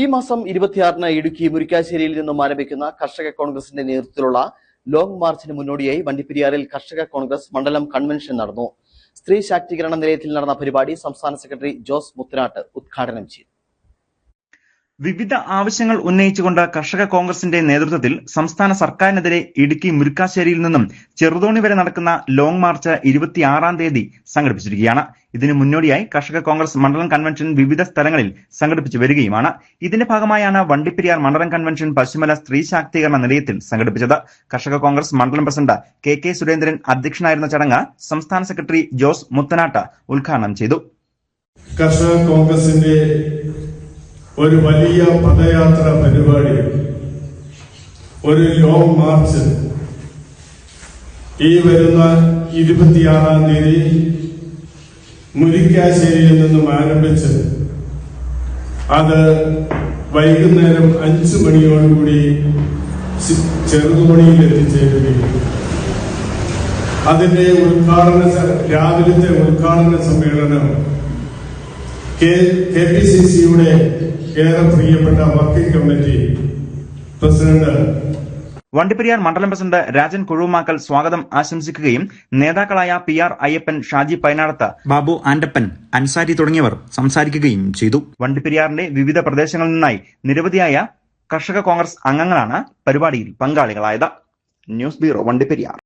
ഈ മാസം ഇരുപത്തിയാറിന് ഇടുക്കി മുരിക്കാശ്ശേരിയിൽ നിന്നും ആരംഭിക്കുന്ന കർഷക കോൺഗ്രസിന്റെ നേതൃത്വത്തിലുള്ള ലോങ് മാർച്ചിന് മുന്നോടിയായി വണ്ടിപ്പെരിയാറിൽ കർഷക കോൺഗ്രസ് മണ്ഡലം കൺവെൻഷൻ നടന്നു. സ്ത്രീ ശാക്തീകരണ നിലയത്തിൽ നടന്ന പരിപാടി സംസ്ഥാന സെക്രട്ടറി ജോസ് മുത്തനാട്ട് ഉദ്ഘാടനം ചെയ്തു. വിവിധ ആവശ്യങ്ങൾ ഉന്നയിച്ചുകൊണ്ട് കർഷക കോൺഗ്രസിന്റെ നേതൃത്വത്തിൽ സംസ്ഥാന സർക്കാരിനെതിരെ ഇടുക്കി മുരിക്കാശ്ശേരിയിൽ നിന്നും ചെറുതോണി വരെ നടക്കുന്ന ലോങ് മാർച്ച് ഇരുപത്തിയാറാം തീയതി സംഘടിപ്പിച്ചിരിക്കുകയാണ്. ഇതിന് മുന്നോടിയായി കർഷക കോൺഗ്രസ് മണ്ഡലം കൺവെൻഷൻ വിവിധ സ്ഥലങ്ങളിൽ സംഘടിപ്പിച്ചു വരികയുമാണ്. ഇതിന്റെ ഭാഗമായാണ് വണ്ടിപ്പെരിയാർ മണ്ഡലം കൺവെൻഷൻ പശ്ചിമല സ്ത്രീ ശാക്തീകരണ നിലയത്തിൽ സംഘടിപ്പിച്ചത്. കർഷക കോൺഗ്രസ് മണ്ഡലം പ്രസിഡന്റ് കെ കെ സുരേന്ദ്രൻ അധ്യക്ഷനായിരുന്ന ചടങ്ങ് സംസ്ഥാന സെക്രട്ടറി ജോസ് മുത്തനാട്ട ഉദ്ഘാടനം ചെയ്തു. കർഷക കോൺഗ്രസിന്റെ ഒരു വലിയ പദയാത്ര പരിപാടി ഒരു ലോങ് മാർച്ച്. ഈ വരുന്ന ഇരുപത്തിയാറാം തീയതി മുരിക്കാശ്ശേരിയിൽ നിന്നും ആരംഭിച്ച് അത് വൈകുന്നേരം അഞ്ചു മണിയോടുകൂടി ചെറുതുമണിയിൽ എത്തിച്ചേരുകയും അതിന്റെ ഉദ്ഘാടന രാവിലത്തെ ഉദ്ഘാടന സമ്മേളനം കെ കെ പി സി സിയുടെ ഏറെ പ്രിയപ്പെട്ട വർക്കിംഗ് കമ്മിറ്റി പ്രസിഡന്റ് വണ്ടിപ്പെരിയാർ മണ്ഡലം പ്രസിഡന്റ് രാജൻ കുഴുമാക്കൽ സ്വാഗതം ആശംസിക്കുകയും നേതാക്കളായ പി ആർ അയ്യപ്പൻ ഷാജി പൈനാടത്ത് ബാബു ആൻഡപ്പൻ അൻസാരി തുടങ്ങിയവർ സംസാരിക്കുകയും ചെയ്തു. വണ്ടിപ്പെരിയാറിന്റെ വിവിധ പ്രദേശങ്ങളിൽ നിന്നായി നിരവധിയായ കർഷക കോൺഗ്രസ് അംഗങ്ങളാണ് പരിപാടിയിൽ പങ്കാളികളായത്. News bureau Vandiperiyar.